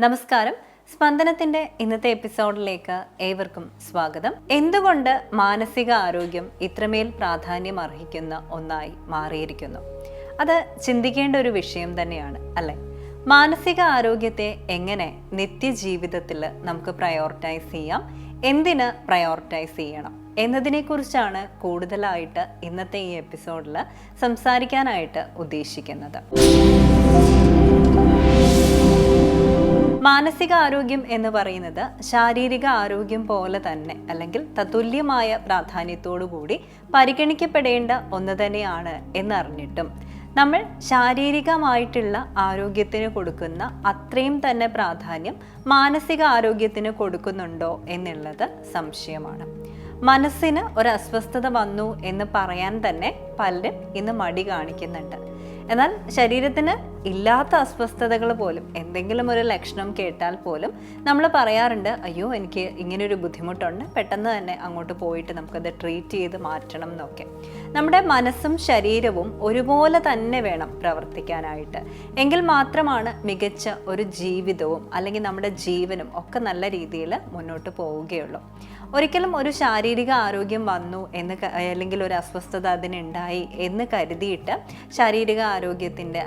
നമസ്കാരം. സ്പന്ദനത്തിന്റെ ഇന്നത്തെ എപ്പിസോഡിലേക്ക് ഏവർക്കും സ്വാഗതം. എന്തുകൊണ്ട് മാനസിക ആരോഗ്യം ഇത്രമേൽ പ്രാധാന്യം അർഹിക്കുന്ന ഒന്നായി മാറിയിരിക്കുന്നു? അത് ചിന്തിക്കേണ്ട ഒരു വിഷയം തന്നെയാണ് അല്ലെ? മാനസിക ആരോഗ്യത്തെ എങ്ങനെ നിത്യജീവിതത്തിൽ നമുക്ക് പ്രയോറിറ്റൈസ് ചെയ്യാം? എന്തിന് പ്രയോറിറ്റൈസ് ചെയ്യണം? എന്നതിനെക്കുറിച്ചാണ് കൂടുതലായിട്ട് ഇന്നത്തെ ഈ എപ്പിസോഡിൽ സംസാരിക്കാനായിട്ട് ഉദ്ദേശിക്കുന്നത്. മാനസിക ആരോഗ്യം എന്ന് പറയുന്നത് ശാരീരിക ആരോഗ്യം പോലെ തന്നെ അല്ലെങ്കിൽ തത്തുല്യമായ പ്രാധാന്യത്തോടുകൂടി പരിഗണിക്കപ്പെടേണ്ട ഒന്ന് തന്നെയാണ് എന്നറിഞ്ഞിട്ടും. നമ്മൾ ശാരീരികമായിട്ടുള്ള ആരോഗ്യത്തിന് കൊടുക്കുന്ന അത്രയും തന്നെ പ്രാധാന്യം മാനസിക ആരോഗ്യത്തിന് കൊടുക്കുന്നുണ്ടോ എന്നുള്ളത് സംശയമാണ്. മനസ്സിന് ഒരു അസ്വസ്ഥത വന്നു എന്ന് പറയാൻ തന്നെ പലരും ഇന്ന് മടി കാണിക്കുന്നുണ്ട്. എന്നാൽ ശരീരത്തിന് ഇല്ലാത്ത അസ്വസ്ഥതകൾ പോലും എന്തെങ്കിലും ഒരു ലക്ഷണം കേട്ടാൽ പോലും നമ്മൾ പറയാറുണ്ട് അയ്യോ എനിക്ക് ഇങ്ങനൊരു ബുദ്ധിമുട്ടുണ്ട് പെട്ടെന്ന് തന്നെ അങ്ങോട്ട് പോയിട്ട് നമുക്കത് ട്രീറ്റ് ചെയ്ത് മാറ്റണം എന്നൊക്കെ. നമ്മുടെ മനസ്സും ശരീരവും ഒരുപോലെ തന്നെ വേണം പ്രവർത്തിക്കാനായിട്ട്. എങ്കിൽ മാത്രമാണ് മികച്ച ഒരു ജീവിതവും അല്ലെങ്കിൽ നമ്മുടെ ജീവനും ഒക്കെ നല്ല രീതിയിൽ മുന്നോട്ട് പോവുകയുള്ളൂ. ഒരിക്കലും ഒരു ശാരീരിക ആരോഗ്യം വന്നു എന്ന് അല്ലെങ്കിൽ ഒരു അസ്വസ്ഥത അതിനുണ്ടായി എന്ന് കരുതിയിട്ട് ശാരീരിക ആരോഗ്യത്തിന്റെ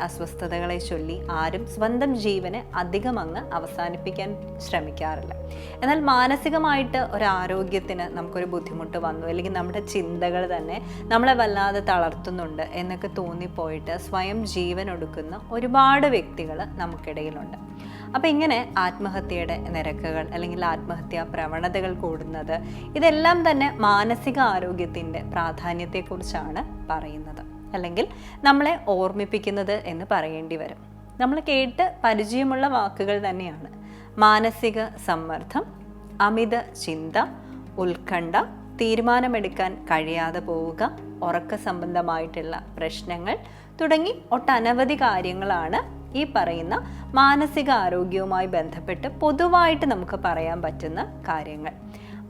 അസ്വസ്ഥതകളെ ചൊല്ലി ആരും സ്വന്തം ജീവന് അധികം അങ്ങ് അവസാനിപ്പിക്കാൻ ശ്രമിക്കാറില്ല. എന്നാൽ മാനസികമായിട്ട് ഒരു ആരോഗ്യത്തിന് നമുക്കൊരു ബുദ്ധിമുട്ട് വന്നു അല്ലെങ്കിൽ നമ്മുടെ ചിന്തകൾ തന്നെ നമ്മളെ വല്ലാതെ തളർത്തുന്നുണ്ട് എന്നൊക്കെ തോന്നിപ്പോയിട്ട് സ്വയം ജീവൻ ഒടുക്കുന്ന ഒരുപാട് വ്യക്തികൾ നമുക്കിടയിലുണ്ട്. അപ്പോൾ ഇങ്ങനെ ആത്മഹത്യയുടെ നിരക്കുകൾ അല്ലെങ്കിൽ ആത്മഹത്യാ പ്രവണതകൾ കൂടുന്നത് ഇതെല്ലാം തന്നെ മാനസിക ആരോഗ്യത്തിന്റെ പ്രാധാന്യത്തെക്കുറിച്ചാണ് പറയുന്നത്. അല്ലെങ്കിൽ നമ്മളെ ഓർമ്മിപ്പിക്കുന്നത് എന്ന് പറയേണ്ടി വരും. നമ്മൾ കേട്ട് പരിചയമുള്ള വാക്കുകൾ തന്നെയാണ്. മാനസിക സമ്മർദ്ദം അമിത ചിന്ത ഉത്കണ്ഠ തീരുമാനമെടുക്കാൻ കഴിയാതെ പോവുക ഉറക്ക സംബന്ധമായിട്ടുള്ള പ്രശ്നങ്ങൾ തുടങ്ങി ഒട്ടനവധി കാര്യങ്ങളാണ് ഈ പറയുന്ന മാനസിക ആരോഗ്യവുമായി ബന്ധപ്പെട്ട് പൊതുവായിട്ട് നമുക്ക് പറയാൻ പറ്റുന്ന കാര്യങ്ങൾ.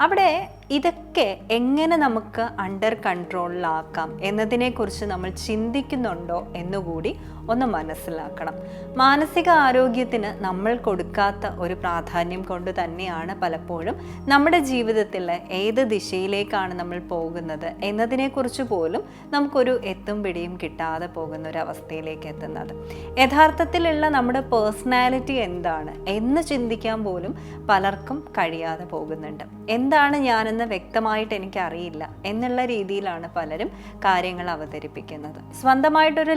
അവിടെ ഇതൊക്കെ എങ്ങനെ നമുക്ക് അണ്ടർ കൺട്രോളിലാക്കാം എന്നതിനെക്കുറിച്ച് നമ്മൾ ചിന്തിക്കുന്നുണ്ടോ എന്നുകൂടി ഒന്ന് മനസ്സിലാക്കണം. മാനസിക ആരോഗ്യത്തിന് നമ്മൾ കൊടുക്കാത്ത ഒരു പ്രാധാന്യം കൊണ്ട് തന്നെയാണ് പലപ്പോഴും നമ്മുടെ ജീവിതത്തിൽ ഏത് ദിശയിലേക്കാണ് നമ്മൾ പോകുന്നത് എന്നതിനെക്കുറിച്ച് പോലും നമുക്കൊരു എത്തും പിടിയും കിട്ടാതെ പോകുന്ന ഒരു അവസ്ഥയിലേക്ക് എത്തുന്നത്. യഥാർത്ഥത്തിലുള്ള നമ്മുടെ പേഴ്സണാലിറ്റി എന്താണ് എന്ന് ചിന്തിക്കാൻ പോലും പലർക്കും കഴിയാതെ പോകുന്നുണ്ട്. എന്താണ് ഞാനെന്ന് വ്യക്തമായിട്ട് എനിക്കറിയില്ല എന്നുള്ള രീതിയിലാണ് പലരും കാര്യങ്ങൾ അവതരിപ്പിക്കുന്നത്. സ്വന്തമായിട്ടൊരു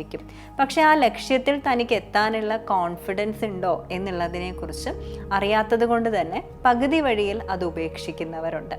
ലക്ഷ്യമുണ്ടായിരിക്കും പക്ഷേ ആ ലക്ഷ്യത്തിൽ തനിക്ക് എത്താനുള്ള കോൺഫിഡൻസ് ഉണ്ടോ എന്നുള്ളതിനെക്കുറിച്ച് അറിയാത്തത് കൊണ്ട് തന്നെ പകുതി വഴിയിൽ അത് ഉപേക്ഷിക്കുന്നവരുണ്ട്.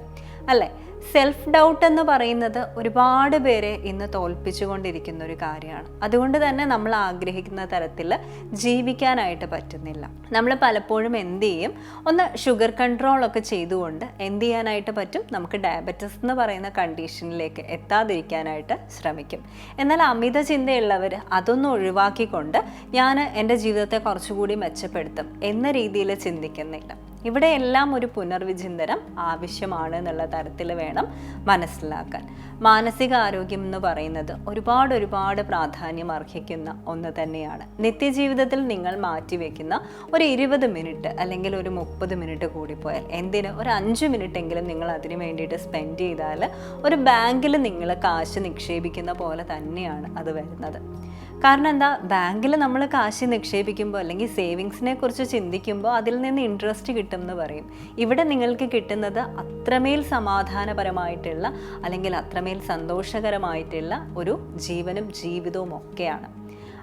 അല്ലേ? സെൽഫ് ഡൗട്ട് എന്ന് പറയുന്നത് ഒരുപാട് പേരെ ഇന്ന് തോൽപ്പിച്ചുകൊണ്ടിരിക്കുന്ന ഒരു കാര്യമാണ്. അതുകൊണ്ട് തന്നെ നമ്മൾ ആഗ്രഹിക്കുന്ന തരത്തിൽ ജീവിക്കാനായിട്ട് പറ്റുന്നില്ല. നമ്മൾ പലപ്പോഴും എന്ത് ചെയ്യും? ഒന്ന് ഷുഗർ കൺട്രോൾ ഒക്കെ ചെയ്തുകൊണ്ട് എന്ത് ചെയ്യാനായിട്ട് പറ്റും? നമുക്ക് ഡയബറ്റിസ് എന്ന് പറയുന്ന കണ്ടീഷനിലേക്ക് എത്താതിരിക്കാനായിട്ട് ശ്രമിക്കും. എന്നാൽ അമിത ചിന്തയുള്ളവർ അതൊന്നും ഒഴിവാക്കിക്കൊണ്ട് ഞാൻ എന്റെ ജീവിതത്തെ കുറച്ചുകൂടി മെച്ചപ്പെടുത്തും എന്ന രീതിയിൽ ചിന്തിക്കുന്നില്ല. ഇവിടെ എല്ലാം ഒരു പുനർവിചിന്തനം ആവശ്യമാണ് എന്നുള്ള തരത്തിൽ വേണം മനസ്സിലാക്കാൻ. മാനസിക ആരോഗ്യം എന്ന് പറയുന്നത് ഒരുപാട് ഒരുപാട് പ്രാധാന്യം അർഹിക്കുന്ന ഒന്ന് തന്നെയാണ്. നിത്യജീവിതത്തിൽ നിങ്ങൾ മാറ്റിവെക്കുന്ന ഒരു ഇരുപത് മിനിറ്റ് അല്ലെങ്കിൽ ഒരു മുപ്പത് മിനിറ്റ് കൂടി കൂടിപ്പോയാൽ എന്തിന്? ഒരു അഞ്ച് മിനിറ്റ് എങ്കിലും നിങ്ങൾ അതിന് വേണ്ടിയിട്ട് സ്പെൻഡ് ചെയ്താൽ ഒരു ബാങ്കിൽ നിങ്ങൾ കാശ് നിക്ഷേപിക്കുന്ന പോലെ തന്നെയാണ് അത് വരുന്നത്. കാരണം എന്താ ബാങ്കിൽ നമ്മൾ കാശ് നിക്ഷേപിക്കുമ്പോൾ അല്ലെങ്കിൽ സേവിങ്സിനെ കുറിച്ച് ചിന്തിക്കുമ്പോൾ അതിൽ നിന്ന് ഇൻട്രസ്റ്റ് കിട്ടും എന്ന് പറയും. ഇവിടെ നിങ്ങൾക്ക് കിട്ടുന്നത് അത്രമേൽ സമാധാനപരമായിട്ടുള്ള അല്ലെങ്കിൽ അത്രമേൽ സന്തോഷകരമായിട്ടുള്ള ഒരു ജീവനും ജീവിതവും ഒക്കെയാണ്.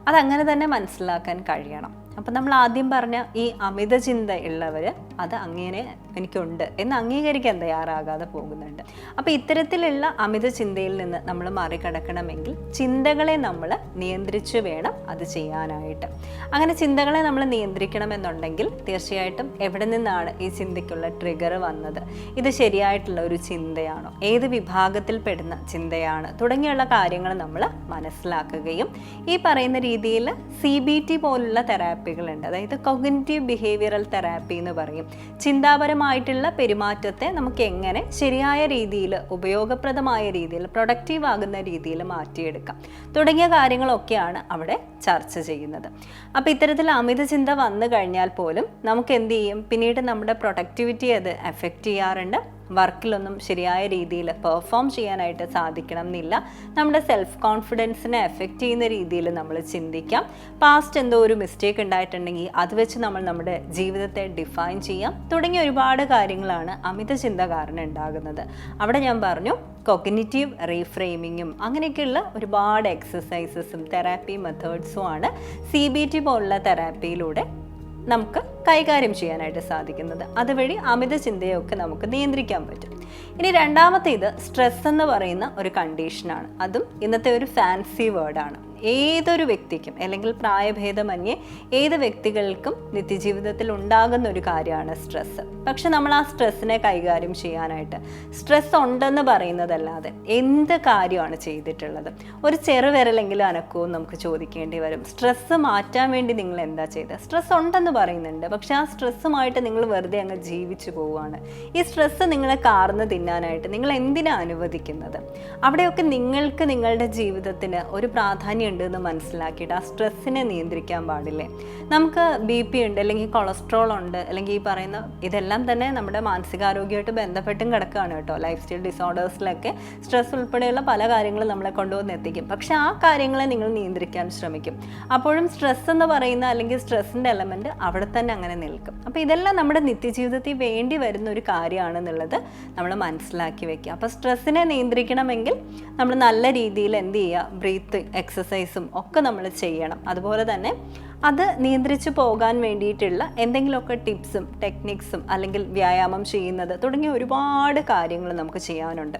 അതങ്ങനെ തന്നെ മനസ്സിലാക്കാൻ കഴിയണം. അപ്പം നമ്മൾ ആദ്യം പറഞ്ഞ ഈ അമിത ചിന്ത ഉള്ളവർ അത് അങ്ങനെ എനിക്കുണ്ട് എന്ന് അംഗീകരിക്കാൻ തയ്യാറാകാതെ പോകുന്നുണ്ട്. അപ്പോൾ ഇത്തരത്തിലുള്ള അമിത ചിന്തയിൽ നിന്ന് നമ്മൾ മറികടക്കണമെങ്കിൽ ചിന്തകളെ നമ്മൾ നിയന്ത്രിച്ചു വേണം അത് ചെയ്യാനായിട്ട്. അങ്ങനെ ചിന്തകളെ നമ്മൾ നിയന്ത്രിക്കണമെന്നുണ്ടെങ്കിൽ തീർച്ചയായിട്ടും എവിടെ നിന്നാണ് ഈ ചിന്തയ്ക്കുള്ള ട്രിഗർ വന്നത്? ഇത് ശരിയായിട്ടുള്ള ഒരു ചിന്തയാണോ? ഏത് വിഭാഗത്തിൽ പെടുന്ന ചിന്തയാണ്? തുടങ്ങിയുള്ള കാര്യങ്ങൾ നമ്മൾ മനസ്സിലാക്കുകയും ഈ പറയുന്ന രീതിയിൽ സി ബി ടി പോലുള്ള തെറാപ്പി തെറാപ്പികളുണ്ട് അതായത് കൊഗ്നറ്റീവ് ബിഹേവിയറൽ തെറാപ്പി എന്ന് പറയും. ചിന്താപരമായിട്ടുള്ള പെരുമാറ്റത്തെ നമുക്ക് എങ്ങനെ ശരിയായ രീതിയിൽ ഉപയോഗപ്രദമായ രീതിയിൽ പ്രൊഡക്റ്റീവ് ആകുന്ന രീതിയിൽ മാറ്റിയെടുക്കാം. തുടങ്ങിയ കാര്യങ്ങളൊക്കെയാണ് അവിടെ ചർച്ച ചെയ്യുന്നത്. അപ്പോൾ ഇത്തരത്തിൽ അമിത ചിന്ത വന്നു കഴിഞ്ഞാൽ പോലും നമുക്ക് എന്ത് ചെയ്യും? പിന്നീട് നമ്മുടെ പ്രൊഡക്ടിവിറ്റി അത് എഫക്റ്റ് ചെയ്യാറുണ്ട്. വർക്കിലൊന്നും ശരിയായ രീതിയിൽ പെർഫോം ചെയ്യാനായിട്ട് സാധിക്കണം എന്നില്ല നമ്മുടെ സെൽഫ് കോൺഫിഡൻസിനെ എഫക്റ്റ് ചെയ്യുന്ന രീതിയിൽ നമ്മൾ ചിന്തിക്കാം. പാസ്റ്റ് എന്തോ ഒരു മിസ്റ്റേക്ക് ഉണ്ടായിട്ടുണ്ടെങ്കിൽ അത് വെച്ച് നമ്മൾ നമ്മുടെ ജീവിതത്തെ ഡിഫൈൻ ചെയ്യാം. തുടങ്ങിയ ഒരുപാട് കാര്യങ്ങളാണ് അമിത ചിന്ത കാരണം ഉണ്ടാകുന്നത്. അവിടെ ഞാൻ പറഞ്ഞു കൊഗ്നിറ്റീവ് റീഫ്രെയിമിങ്ങും അങ്ങനെയൊക്കെയുള്ള ഒരുപാട് എക്സസൈസസും തെറാപ്പി മെത്തേഡ്സും ആണ്. സി ബി ടി പോലുള്ള തെറാപ്പിയിലൂടെ നമുക്ക് കൈകാര്യം ചെയ്യാനായിട്ട് സാധിക്കുന്നത്. അതുവഴി അമിത ചിന്തയൊക്കെ നമുക്ക് നിയന്ത്രിക്കാൻ പറ്റും. ഇനി രണ്ടാമത്തേത് സ്ട്രെസ് എന്ന് പറയുന്ന ഒരു കണ്ടീഷനാണ് അതും ഇന്നത്തെ ഒരു ഫാൻസി വേർഡാണ് ഏതൊരു വ്യക്തിക്കും അല്ലെങ്കിൽ പ്രായഭേദമന്യേ ഏത് വ്യക്തികൾക്കും നിത്യജീവിതത്തിൽ ഉണ്ടാകുന്ന ഒരു കാര്യമാണ് സ്ട്രെസ്സ് പക്ഷെ നമ്മൾ ആ സ്ട്രെസ്സിനെ കൈകാര്യം ചെയ്യാനായിട്ട് സ്ട്രെസ് ഉണ്ടെന്ന് പറയുന്നതല്ലാതെ എന്ത് കാര്യമാണ് ചെയ്തിട്ടുള്ളത്? ഒരു ചെറുവിരലെങ്കിലും അനക്കവും നമുക്ക് ചോദിക്കേണ്ടി വരും. സ്ട്രെസ്സ് മാറ്റാൻ വേണ്ടി നിങ്ങൾ എന്താ ചെയ്തത് സ്ട്രെസ് ഉണ്ടെന്ന് പറയുന്നുണ്ട്. പക്ഷെ ആ സ്ട്രെസ്സുമായിട്ട് നിങ്ങൾ വെറുതെ അങ്ങ് ജീവിച്ചു പോവുകയാണ്. ഈ സ്ട്രെസ്സ് നിങ്ങളെ കാർന്ന് തിന്നാനായിട്ട് നിങ്ങൾ എന്തിനാണ് അനുവദിക്കുന്നത്? അവിടെയൊക്കെ നിങ്ങൾക്ക് നിങ്ങളുടെ ജീവിതത്തിന് ഒരു പ്രാധാന്യം ഉണ്ട് എന്ന് മനസ്സിലാക്കിയിട്ട് ആ സ്ട്രെസ്സിനെ നിയന്ത്രിക്കാൻ പാടില്ലേ? നമുക്ക് ബി പി ഉണ്ട് അല്ലെങ്കിൽ കൊളസ്ട്രോൾ ഉണ്ട് അല്ലെങ്കിൽ ഈ പറയുന്ന ഇതെല്ലാം തന്നെ നമ്മുടെ മാനസികാരോഗ്യമായിട്ട് ബന്ധപ്പെട്ടും കിടക്കുകയാണ് കേട്ടോ. ലൈഫ് സ്റ്റൈൽ ഡിസോർഡേഴ്സിലൊക്കെ സ്ട്രെസ് ഉൾപ്പെടെയുള്ള പല കാര്യങ്ങളും നമ്മളെ കൊണ്ടുവന്ന് എത്തിക്കും. പക്ഷെ ആ കാര്യങ്ങളെ നിങ്ങൾ നിയന്ത്രിക്കാൻ ശ്രമിക്കും. അപ്പോഴും സ്ട്രെസ് എന്ന് പറയുന്ന അല്ലെങ്കിൽ സ്ട്രെസ്സിന്റെ എലമെന്റ് അവിടെ തന്നെ അങ്ങനെ നിൽക്കും. അപ്പോൾ ഇതെല്ലാം നമ്മുടെ നിത്യജീവിതത്തിൽ വേണ്ടി വരുന്ന ഒരു കാര്യമാണെന്നുള്ളത് നമ്മൾ മനസ്സിലാക്കി വെക്കുക. അപ്പോൾ സ്ട്രെസ്സിനെ നിയന്ത്രിക്കണമെങ്കിൽ നമ്മൾ നല്ല രീതിയിൽ എന്ത് ചെയ്യുക? ബ്രീത്ത് എക്സസൈസും ഒക്കെ നമ്മൾ ചെയ്യണം. അതുപോലെ തന്നെ അത് നിയന്ത്രിച്ചു പോകാൻ വേണ്ടിയിട്ടുള്ള എന്തെങ്കിലുമൊക്കെ ടിപ്സും ടെക്നിക്സും അല്ലെങ്കിൽ വ്യായാമം ചെയ്യുന്നത് തുടങ്ങിയ ഒരുപാട് കാര്യങ്ങൾ നമുക്ക് ചെയ്യാനുണ്ട്.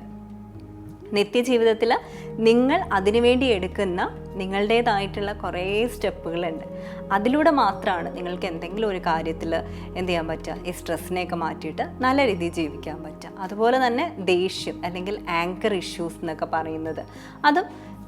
നിത്യജീവിതത്തിൽ നിങ്ങൾ അതിനുവേണ്ടി എടുക്കുന്ന നിങ്ങളുടേതായിട്ടുള്ള കുറേ സ്റ്റെപ്പുകളുണ്ട്. അതിലൂടെ മാത്രമാണ് നിങ്ങൾക്ക് എന്തെങ്കിലും ഒരു കാര്യത്തിൽ എന്ത് ചെയ്യാൻ പറ്റുക? ഈ സ്ട്രെസ്സിനെയൊക്കെ മാറ്റിയിട്ട് നല്ല രീതിയിൽ ജീവിക്കാൻ പറ്റുക. അതുപോലെ തന്നെ ദേഷ്യം അല്ലെങ്കിൽ ആങ്കർ ഇഷ്യൂസ് എന്നൊക്കെ പറയുന്നത്. അതും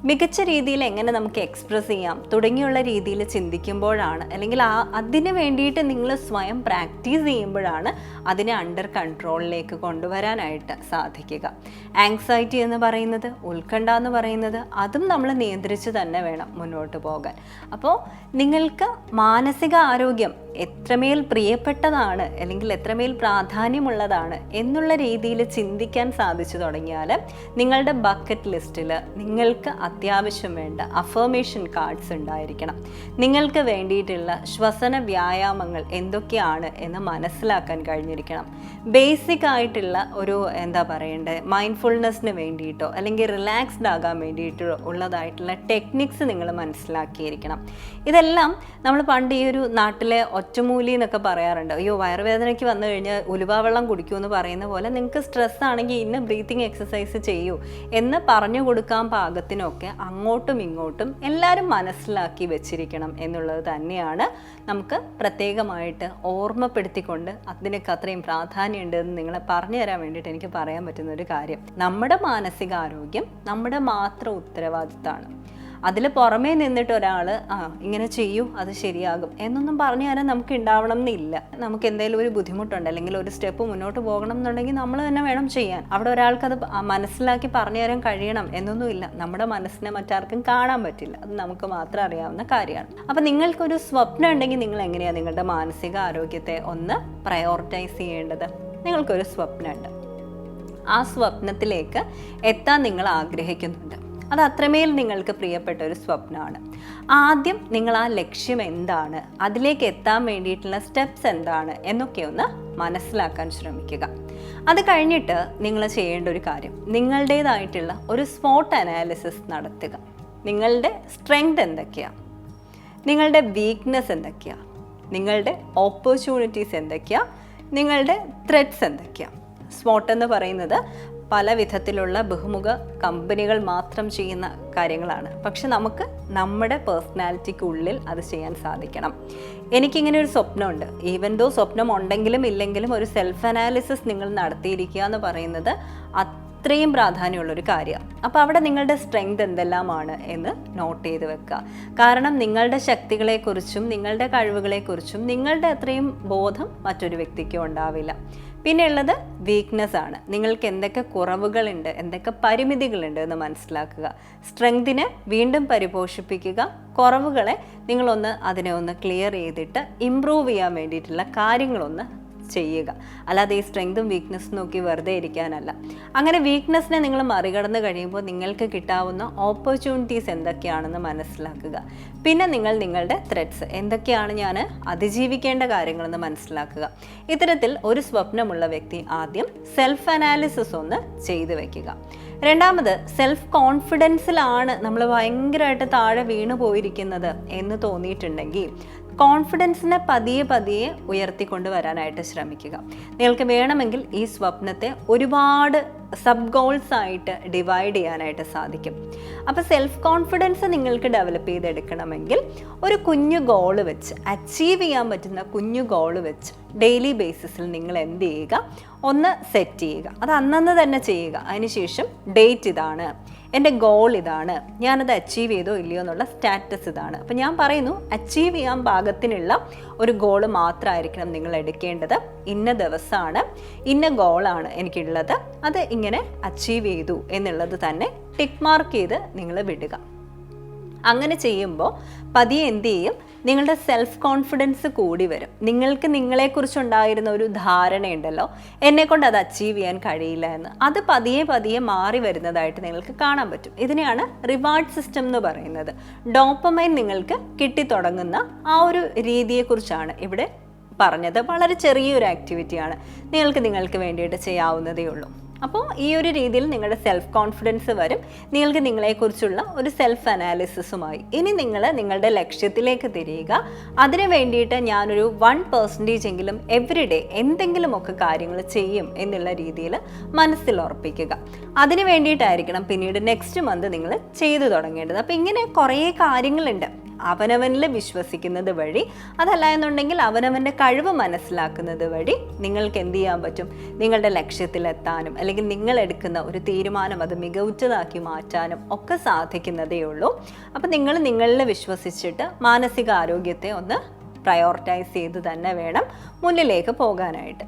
മികച്ച രീതിയിൽ എങ്ങനെ നമുക്ക് എക്സ്പ്രസ് ചെയ്യാം? തുടങ്ങിയുള്ള രീതിയിൽ ചിന്തിക്കുമ്പോഴാണ് അല്ലെങ്കിൽ ആ അതിന് വേണ്ടിയിട്ട് നിങ്ങൾ സ്വയം പ്രാക്ടീസ് ചെയ്യുമ്പോഴാണ് അതിനെ അണ്ടർ കൺട്രോളിലേക്ക് കൊണ്ടുവരാനായിട്ട് സാധിക്കുക. ആങ്സൈറ്റി എന്ന് പറയുന്നത് ഉത്കണ്ഠ എന്ന് പറയുന്നത് അതും നമ്മൾ നിയന്ത്രിച്ച് തന്നെ വേണം മുന്നോട്ട് പോകാൻ. അപ്പോൾ നിങ്ങൾക്ക് മാനസിക ആരോഗ്യം എത്രമേൽ പ്രിയപ്പെട്ടതാണ് അല്ലെങ്കിൽ എത്രമേൽ പ്രാധാന്യമുള്ളതാണ് എന്നുള്ള രീതിയിൽ ചിന്തിക്കാൻ സാധിച്ചു തുടങ്ങിയാൽ നിങ്ങളുടെ ബക്കറ്റ് ലിസ്റ്റിൽ നിങ്ങൾക്ക് അത്യാവശ്യം വേണ്ട അഫർമേഷൻ കാർഡ്സ് ഉണ്ടായിരിക്കണം. നിങ്ങൾക്ക് വേണ്ടിയിട്ടുള്ള ശ്വസന വ്യായാമങ്ങൾ എന്തൊക്കെയാണ് എന്ന് മനസ്സിലാക്കാൻ കഴിഞ്ഞിരിക്കണം. ബേസിക് ആയിട്ടുള്ള ഒരു എന്താ പറയേണ്ടത് മൈൻഡ്ഫുൾനെസ്സിന് വേണ്ടിയിട്ടോ അല്ലെങ്കിൽ റിലാക്സ്ഡ് ആകാൻ വേണ്ടിയിട്ടോ ഉള്ളതായിട്ടുള്ള ടെക്നിക്സ് നിങ്ങൾ മനസ്സിലാക്കിയിരിക്കണം. ഇതെല്ലാം നമ്മൾ പണ്ട് ഈ ഒരു നാട്ടിലെ ഒറ്റമൂലി എന്നൊക്കെ പറയാറുണ്ട്. അയ്യോ വയറുവേദനയ്ക്ക് വന്നു കഴിഞ്ഞാൽ ഉലുവാവെള്ളം കുടിക്കൂ എന്ന് പറയുന്ന പോലെ നിങ്ങൾക്ക് സ്ട്രെസ് ആണെങ്കിൽ ഇന്ന് ബ്രീത്തിങ് എക്സസൈസ് ചെയ്യൂ എന്ന് പറഞ്ഞു കൊടുക്കാൻ പാകത്തിനൊക്കെ അങ്ങോട്ടും ഇങ്ങോട്ടും എല്ലാവരും മനസ്സിലാക്കി വെച്ചിരിക്കണം എന്നുള്ളത് തന്നെയാണ് നമുക്ക് പ്രത്യേകമായിട്ട് ഓർമ്മപ്പെടുത്തിക്കൊണ്ട് അതിനൊക്കെ അത്രയും പ്രാധാന്യമുണ്ട് എന്ന് നിങ്ങളെ പറഞ്ഞു തരാൻ വേണ്ടിയിട്ട് എനിക്ക് പറയാൻ പറ്റുന്ന ഒരു കാര്യം. നമ്മുടെ മാനസികാരോഗ്യം നമ്മുടെ മാത്രം ഉത്തരവാദിത്തമാണ് അതിൽ പുറമേ നിന്നിട്ട് ഒരാൾ ആ ഇങ്ങനെ ചെയ്യൂ അത് ശരിയാകും. എന്നൊന്നും പറഞ്ഞു തരാൻ നമുക്ക് ഉണ്ടാവണം എന്നില്ല. നമുക്ക് എന്തെങ്കിലും ഒരു ബുദ്ധിമുട്ടുണ്ട് അല്ലെങ്കിൽ ഒരു സ്റ്റെപ്പ് മുന്നോട്ട് പോകണം എന്നുണ്ടെങ്കിൽ നമ്മൾ തന്നെ വേണം ചെയ്യാൻ. അവിടെ ഒരാൾക്ക് മനസ്സിലാക്കി പറഞ്ഞു തരാൻ കഴിയണം എന്നൊന്നുമില്ല നമ്മുടെ മനസ്സിനെ മറ്റാർക്കും കാണാൻ പറ്റില്ല. അത് നമുക്ക് മാത്രം അറിയാവുന്ന കാര്യമാണ്. അപ്പം നിങ്ങൾക്കൊരു സ്വപ്നം ഉണ്ടെങ്കിൽ നിങ്ങൾ എങ്ങനെയാണ് നിങ്ങളുടെ മാനസിക ആരോഗ്യത്തെ ഒന്ന് പ്രയോറിറ്റൈസ് ചെയ്യേണ്ടത്? നിങ്ങൾക്കൊരു സ്വപ്നമുണ്ട്. ആ സ്വപ്നത്തിലേക്ക് എത്താൻ നിങ്ങൾ ആഗ്രഹിക്കുന്നുണ്ട്. അത് അത്രമേൽ നിങ്ങൾക്ക് പ്രിയപ്പെട്ട ഒരു സ്വപ്നമാണ്. ആദ്യം നിങ്ങൾ ആ ലക്ഷ്യം എന്താണ്? അതിലേക്ക് എത്താൻ വേണ്ടിയിട്ടുള്ള സ്റ്റെപ്സ് എന്താണ്? എന്നൊക്കെ ഒന്ന് മനസ്സിലാക്കാൻ ശ്രമിക്കുക. അത് കഴിഞ്ഞിട്ട് നിങ്ങൾ ചെയ്യേണ്ട ഒരു കാര്യം. നിങ്ങളുടേതായിട്ടുള്ള ഒരു സ്പോട്ട് അനാലിസിസ് നടത്തുക. നിങ്ങളുടെ സ്ട്രെങ്ത് എന്തൊക്കെയാണ് നിങ്ങളുടെ വീക്ക്നെസ് എന്തൊക്കെയാണ് നിങ്ങളുടെ ഓപ്പർച്യൂണിറ്റീസ് എന്തൊക്കെയാണ് നിങ്ങളുടെ ത്രെഡ്സ് എന്തൊക്കെയാണ് സ്പോട്ട് എന്ന് പറയുന്നത് പല വിധത്തിലുള്ള ബഹുമുഖ കമ്പനികൾ മാത്രം ചെയ്യുന്ന കാര്യങ്ങളാണ്. പക്ഷെ നമുക്ക് നമ്മുടെ പേഴ്സണാലിറ്റിക്കുള്ളിൽ അത് ചെയ്യാൻ സാധിക്കണം. എനിക്കിങ്ങനെ ഒരു സ്വപ്നമുണ്ട്. ഈവൻ ദോ സ്വപ്നം ഉണ്ടെങ്കിലും ഇല്ലെങ്കിലും ഒരു സെൽഫ് അനാലിസിസ് നിങ്ങൾ നടത്തിയിരിക്കുക എന്ന് പറയുന്നത് അത്രയും പ്രാധാന്യമുള്ളൊരു കാര്യമാണ് അപ്പോൾ അവിടെ നിങ്ങളുടെ സ്ട്രെങ്ത് എന്തെല്ലാമാണ് എന്ന് നോട്ട് ചെയ്ത് വെക്കുക. കാരണം നിങ്ങളുടെ ശക്തികളെക്കുറിച്ചും നിങ്ങളുടെ കഴിവുകളെക്കുറിച്ചും നിങ്ങളുടെ അത്രയും ബോധം മറ്റൊരു വ്യക്തിക്കും ഉണ്ടാവില്ല. പിന്നെ ഉള്ളത് വീക്ക്നെസ് ആണ്. നിങ്ങൾക്ക് എന്തൊക്കെ കുറവുകളുണ്ട് എന്തൊക്കെ പരിമിതികളുണ്ട് എന്ന് മനസ്സിലാക്കുക. സ്ട്രെങ്തിനെ വീണ്ടും പരിപോഷിപ്പിക്കുക. കുറവുകളെ നിങ്ങളൊന്ന് അതിനെ ഒന്ന് ക്ലിയർ ചെയ്തിട്ട് ഇമ്പ്രൂവ് ചെയ്യാൻ വേണ്ടിയിട്ടുള്ള കാര്യങ്ങളൊന്ന് ചെയ്യുക. അല്ലാതെ ഈ സ്ട്രെങ്തും വീക്ക്നെസ്സും നോക്കി വെറുതെ ഇരിക്കാനല്ല. അങ്ങനെ വീക്ക്നെസ്സിനെ നിങ്ങൾ മറികടന്ന് കഴിയുമ്പോൾ നിങ്ങൾക്ക് കിട്ടാവുന്ന ഓപ്പർച്യൂണിറ്റീസ് എന്തൊക്കെയാണെന്ന് മനസ്സിലാക്കുക. പിന്നെ നിങ്ങൾ നിങ്ങളുടെ ത്രെഡ്സ് എന്തൊക്കെയാണ് ഞാൻ അതിജീവിക്കേണ്ട കാര്യങ്ങളെന്ന് മനസ്സിലാക്കുക. ഇത്തരത്തിൽ ഒരു സ്വപ്നമുള്ള വ്യക്തി ആദ്യം സെൽഫ് അനാലിസിസ് ഒന്ന് ചെയ്തു വയ്ക്കുക രണ്ടാമത് സെൽഫ് കോൺഫിഡൻസിലാണ് നമ്മൾ ഭയങ്കരമായിട്ട് താഴെ വീണു പോയിരിക്കുന്നത് എന്ന് തോന്നിയിട്ടുണ്ടെങ്കിൽ കോൺഫിഡൻസിനെ പതിയെ പതിയെ ഉയർത്തിക്കൊണ്ട് വരാനായിട്ട് ശ്രമിക്കുക. നിങ്ങൾക്ക് വേണമെങ്കിൽ ഈ സ്വപ്നത്തെ ഒരുപാട് സബ് ഗോൾസ് ആയിട്ട് ഡിവൈഡ് ചെയ്യാനായിട്ട് സാധിക്കും. അപ്പോൾ സെൽഫ് കോൺഫിഡൻസ് നിങ്ങൾക്ക് ഡെവലപ്പ് ചെയ്തെടുക്കണമെങ്കിൽ ഒരു കുഞ്ഞു ഗോൾ വെച്ച് അച്ചീവ് ചെയ്യാൻ പറ്റുന്ന കുഞ്ഞു ഗോൾ വെച്ച് ഡെയിലി ബേസിസിൽ നിങ്ങൾ എന്ത് ചെയ്യുക? ഒന്ന് സെറ്റ് ചെയ്യുക. അത് അന്നന്ന് തന്നെ ചെയ്യുക. അതിനുശേഷം ഡേറ്റ് ഇതാണ്. എന്റെ ഗോൾ ഇതാണ്. ഞാനത് അച്ചീവ് ചെയ്തോ ഇല്ലയോ എന്നുള്ള സ്റ്റാറ്റസ് ഇതാണ്. അപ്പം ഞാൻ പറയുന്നു അച്ചീവ് ചെയ്യാൻ പാകത്തിനുള്ള ഒരു ഗോൾ മാത്രമായിരിക്കണം നിങ്ങൾ എടുക്കേണ്ടത്. ഇന്ന ദിവസമാണ് ഇന്ന ഗോളാണ് എനിക്കുള്ളത്. അത് ഇങ്ങനെ അച്ചീവ് ചെയ്തു എന്നുള്ളത് തന്നെ ടിക്ക് മാർക്ക് ചെയ്ത് നിങ്ങൾ വിടുക. അങ്ങനെ ചെയ്യുമ്പോൾ പതിയെ എന്ത് ചെയ്യും? നിങ്ങളുടെ സെൽഫ് കോൺഫിഡൻസ് കൂടി വരും. നിങ്ങൾക്ക് നിങ്ങളെക്കുറിച്ചുണ്ടായിരുന്ന ഒരു ധാരണയുണ്ടല്ലോ. എന്നെ കൊണ്ട് അത് അച്ചീവ് ചെയ്യാൻ കഴിയില്ല എന്ന്. അത് പതിയെ പതിയെ മാറി വരുന്നതായിട്ട് നിങ്ങൾക്ക് കാണാൻ പറ്റും. ഇതിനെയാണ് റിവാർഡ് സിസ്റ്റം എന്ന് പറയുന്നത്. ഡോപ്പമൈൻ നിങ്ങൾക്ക് കിട്ടിത്തുടങ്ങുന്ന ആ ഒരു രീതിയെക്കുറിച്ചാണ് ഇവിടെ പറഞ്ഞത്. വളരെ ചെറിയൊരു ആക്ടിവിറ്റിയാണ് നിങ്ങൾക്ക് നിങ്ങൾക്ക് വേണ്ടിയിട്ട് ചെയ്യാവുന്നതേ ഉള്ളൂ. അപ്പോൾ ഈ ഒരു രീതിയിൽ നിങ്ങളുടെ സെൽഫ് കോൺഫിഡൻസ് വരും. നിങ്ങൾക്ക് നിങ്ങളെക്കുറിച്ചുള്ള ഒരു സെൽഫ് അനാലിസിസുമായി ഇനി നിങ്ങൾ നിങ്ങളുടെ ലക്ഷ്യത്തിലേക്ക് തിരിയുക. അതിനു വേണ്ടിയിട്ട് ഞാനൊരു വൺ പെർസെന്റേജ് എങ്കിലും എവറി ഡേ എന്തെങ്കിലുമൊക്കെ കാര്യങ്ങൾ ചെയ്യും എന്നുള്ള രീതിയിൽ മനസ്സിൽ ഉറപ്പിക്കുക. അതിനു വേണ്ടിയിട്ടായിരിക്കണം പിന്നീട് നെക്സ്റ്റ് മന്ത് നിങ്ങൾ ചെയ്തു തുടങ്ങേണ്ടത്. അപ്പോൾ ഇങ്ങനെ കുറേ കാര്യങ്ങളുണ്ട്. അവനവനിൽ വിശ്വസിക്കുന്നത് വഴി അതല്ല എന്നുണ്ടെങ്കിൽ അവനവന്റെ കഴിവ് മനസ്സിലാക്കുന്നത് വഴി നിങ്ങൾക്ക് എന്ത് ചെയ്യാൻ പറ്റും? നിങ്ങളുടെ ലക്ഷ്യത്തിലെത്താനും അല്ലെങ്കിൽ നിങ്ങൾ എടുക്കുന്ന ഒരു തീരുമാനം അത് മികവുറ്റതാക്കി മാറ്റാനും ഒക്കെ സാധിക്കുന്നതേ ഉള്ളൂ. അപ്പം നിങ്ങൾ നിങ്ങളിൽ വിശ്വസിച്ചിട്ട് മാനസിക ആരോഗ്യത്തെ ഒന്ന് പ്രയോറിറ്റൈസ് ചെയ്ത് തന്നെ വേണം മുന്നിലേക്ക് പോകാനായിട്ട്.